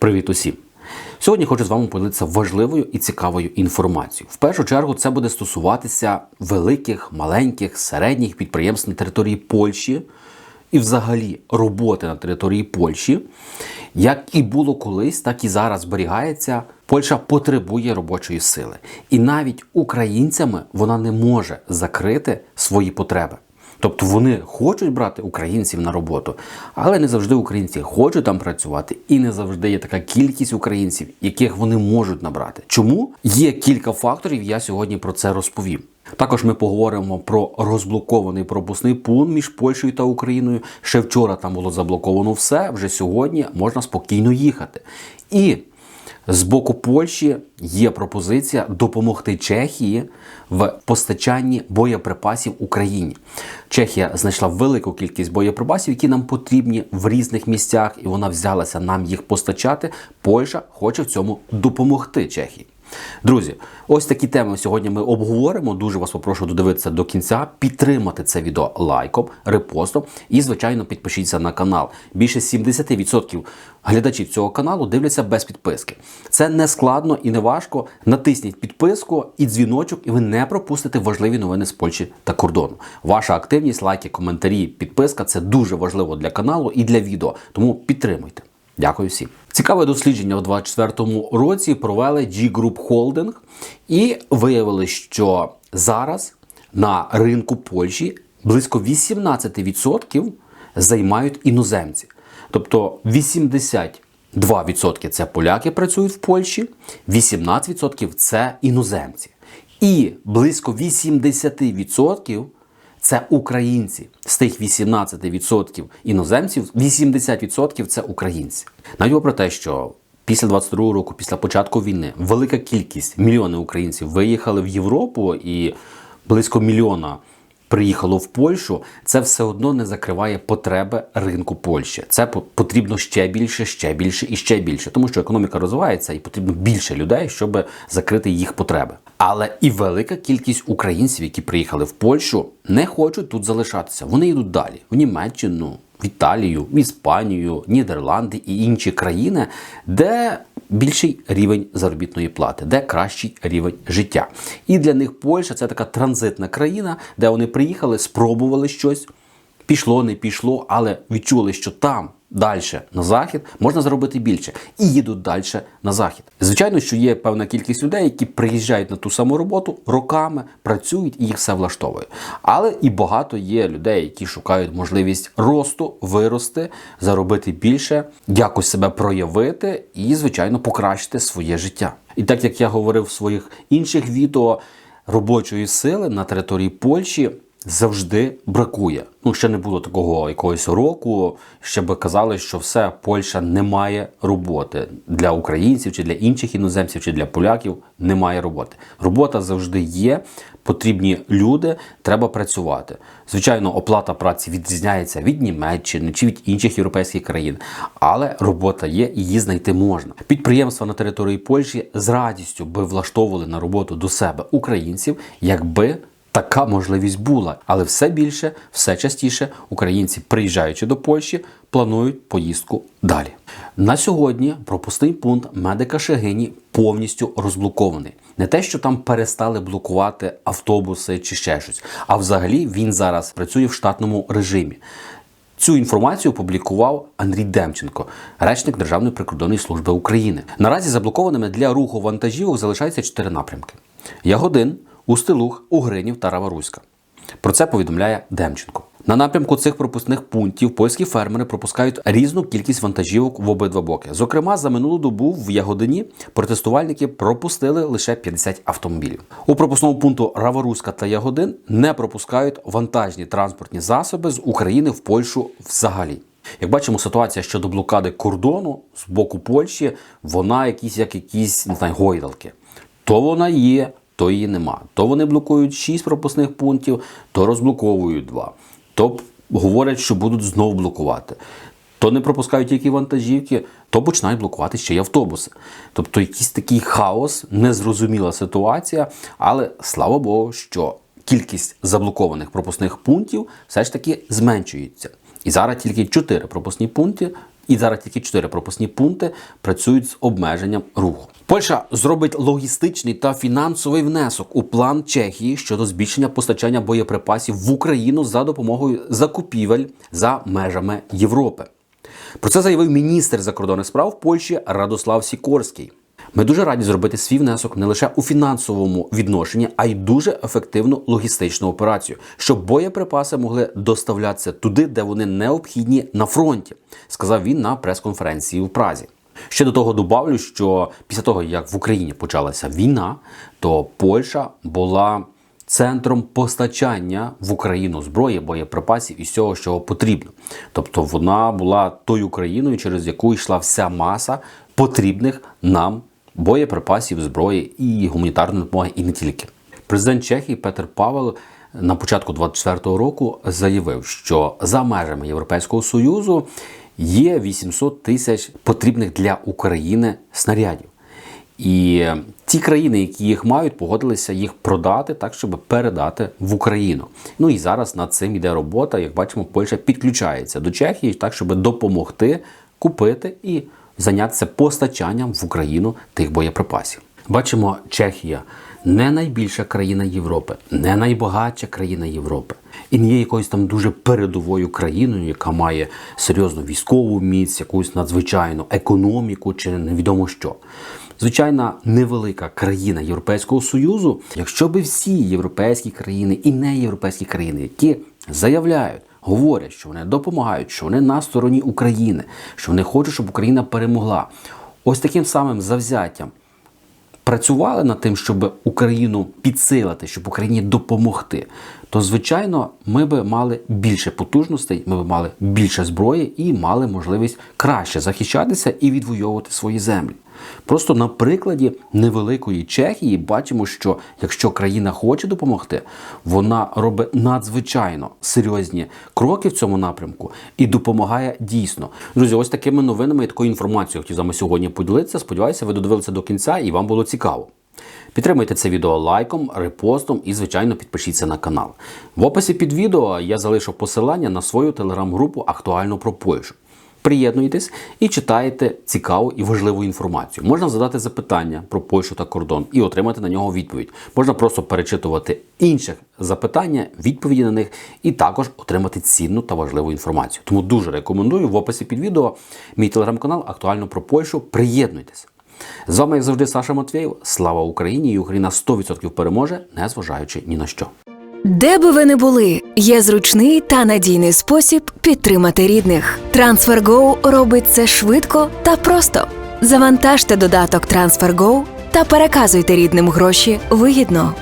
Привіт усім! Сьогодні хочу з вами поділитися важливою і цікавою інформацією. В першу чергу це буде стосуватися великих, маленьких, середніх підприємств на території Польщі і взагалі роботи на території Польщі. Як і було колись, так і зараз зберігається. Польща потребує робочої сили. І навіть українцями вона не може закрити свої потреби. Тобто вони хочуть брати українців на роботу, але не завжди українці хочуть там працювати, і не завжди є така кількість українців, яких вони можуть набрати. Чому є кілька факторів? Я сьогодні про це розповім. Також ми поговоримо про розблокований пропускний пункт між Польщею та Україною. Ще вчора там було заблоковано все. Вже сьогодні можна спокійно їхати. І з боку Польщі є пропозиція допомогти Чехії в постачанні боєприпасів Україні. Чехія знайшла велику кількість боєприпасів, які нам потрібні в різних місцях, і вона взялася нам їх постачати. Польща хоче в цьому допомогти Чехії. Друзі, ось такі теми сьогодні ми обговоримо. Дуже вас попрошу додивитися до кінця, підтримати це відео лайком, репостом і, звичайно, підпишіться на канал. Більше 70% глядачів цього каналу дивляться без підписки. Це не складно і не важко. Натисніть підписку і дзвіночок, і ви не пропустите важливі новини з Польщі та кордону. Ваша активність, лайки, коментарі, підписка це дуже важливо для каналу і для відео. Тому підтримуйте. Дякую всім. Цікаве дослідження у 2024 році провели G-Group Holding і виявили, що зараз на ринку Польщі близько 18% займають іноземці. Тобто 82% це поляки працюють в Польщі, 18% це іноземці. І близько 80% це українці. З тих 18% іноземців, 80% це українці. Навіть про те, що після 22 року, після початку війни, велика кількість мільйони українців виїхали в Європу і близько мільйона. Приїхало в Польщу, це все одно не закриває потреби ринку Польщі. Це потрібно ще більше, ще більше і ще більше, тому що економіка розвивається і потрібно більше людей, щоб закрити їх потреби. Але і велика кількість українців, які приїхали в Польщу, не хочуть тут залишатися. Вони йдуть далі в Німеччину, в Італію, в Іспанію, Нідерланди і інші країни, де більший рівень заробітної плати, де кращий рівень життя. І для них Польща це така транзитна країна, де вони приїхали, спробували щось. Пішло, не пішло, але відчули, що там далі на захід можна заробити більше і їдуть далі на захід. Звичайно, що є певна кількість людей, які приїжджають на ту саму роботу роками, працюють і їх все влаштовує. Але і багато є людей, які шукають можливість росту, вирости, заробити більше, якось себе проявити і, звичайно, покращити своє життя. І так як я говорив в своїх інших відео, робочої сили на території Польщі завжди бракує. Ну, ще не було такого якогось року, ще би казали, що все, Польща не має роботи для українців, чи для інших іноземців, чи для поляків немає роботи. Робота завжди є, потрібні люди, треба працювати. Звичайно, оплата праці відрізняється від Німеччини чи від інших європейських країн, але робота є, і її знайти можна. Підприємства на території Польщі з радістю би влаштовували на роботу до себе українців, якби. Така можливість була, але все більше, все частіше українці, приїжджаючи до Польщі, планують поїздку далі. На сьогодні пропускний пункт медика Шегині повністю розблокований. Не те, що там перестали блокувати автобуси чи ще щось, а взагалі він зараз працює в штатному режимі. Цю інформацію опублікував Андрій Демченко, речник Державної прикордонної служби України. Наразі заблокованими для руху вантажівок залишаються чотири напрямки: Ягодин. Устилух, Угринів та Раваруська. Про це повідомляє Демченко. На напрямку цих пропускних пунктів польські фермери пропускають різну кількість вантажівок в обидва боки. Зокрема, за минулу добу в Ягодині протестувальники пропустили лише 50 автомобілів. У пропускному пункту Раваруська та Ягодин не пропускають вантажні транспортні засоби з України в Польщу взагалі. Як бачимо, ситуація щодо блокади кордону з боку Польщі, вона якісь як якісь не знаю, гойдалки. То вона є, то її нема. То вони блокують 6 пропускних пунктів, то розблоковують 2. То говорять, що будуть знову блокувати. То не пропускають тільки вантажівки, то починають блокувати ще й автобуси. Тобто якийсь такий хаос, незрозуміла ситуація, але слава Богу, що кількість заблокованих пропускних пунктів все ж таки зменшується. І зараз тільки 4 пропускні пункти І зараз тільки чотири пропускні пункти працюють з обмеженням руху. Польща зробить логістичний та фінансовий внесок у план Чехії щодо збільшення постачання боєприпасів в Україну за допомогою закупівель за межами Європи. Про це заявив міністр закордонних справ Польщі Радослав Сікорський. Ми дуже раді зробити свій внесок не лише у фінансовому відношенні, а й дуже ефективну логістичну операцію, щоб боєприпаси могли доставлятися туди, де вони необхідні на фронті, сказав він на прес-конференції в Празі. Ще до того добавлю, що після того, як в Україні почалася війна, то Польща була центром постачання в Україну зброї, боєприпасів і всього, що потрібно. Тобто вона була тою країною, через яку йшла вся маса потрібних нам боєприпасів, зброї і гуманітарної допомоги, і не тільки. Президент Чехії Петер Павел на початку 24-го року заявив, що за межами Європейського союзу є 800 тисяч потрібних для України снарядів. І ті країни, які їх мають, погодилися їх продати так, щоб передати в Україну. Ну і зараз над цим іде робота. Як бачимо, Польща підключається до Чехії так, щоб допомогти купити і зайнятися постачанням в Україну тих боєприпасів. Бачимо, Чехія не найбільша країна Європи, не найбагатша країна Європи. І не є якоюсь там дуже передовою країною, яка має серйозну військову міць, якусь надзвичайну економіку чи невідомо що. Звичайна невелика країна Європейського Союзу, якщо би всі європейські країни і неєвропейські країни, які заявляють, говорять, що вони допомагають, що вони на стороні України, що вони хочуть, щоб Україна перемогла, ось таким самим завзяттям працювали над тим, щоб Україну підсилити, щоб Україні допомогти, то звичайно ми би мали більше потужностей, ми би мали більше зброї і мали можливість краще захищатися і відвоювати свої землі. Просто на прикладі невеликої Чехії бачимо, що якщо країна хоче допомогти, вона робить надзвичайно серйозні кроки в цьому напрямку і допомагає дійсно. Друзі, ось такими новинами і такою інформацією хотів з вами сьогодні поділитися. Сподіваюся, ви додивилися до кінця і вам було цікаво. Підтримуйте це відео лайком, репостом і, звичайно, підпишіться на канал. В описі під відео я залишу посилання на свою телеграм-групу Актуально про Польщу. Приєднуйтесь і читайте цікаву і важливу інформацію. Можна задати запитання про Польщу та кордон і отримати на нього відповідь. Можна просто перечитувати інших запитання, відповіді на них, і також отримати цінну та важливу інформацію. Тому дуже рекомендую в описі під відео мій телеграм-канал Актуально про Польщу. Приєднуйтесь. З вами, як завжди, Саша Матвєєв. Слава Україні! І Україна 100% переможе, незважаючи ні на що. Де би ви не були, є зручний та надійний спосіб підтримати рідних. TransferGo робить це швидко та просто. Завантажте додаток TransferGo та переказуйте рідним гроші вигідно.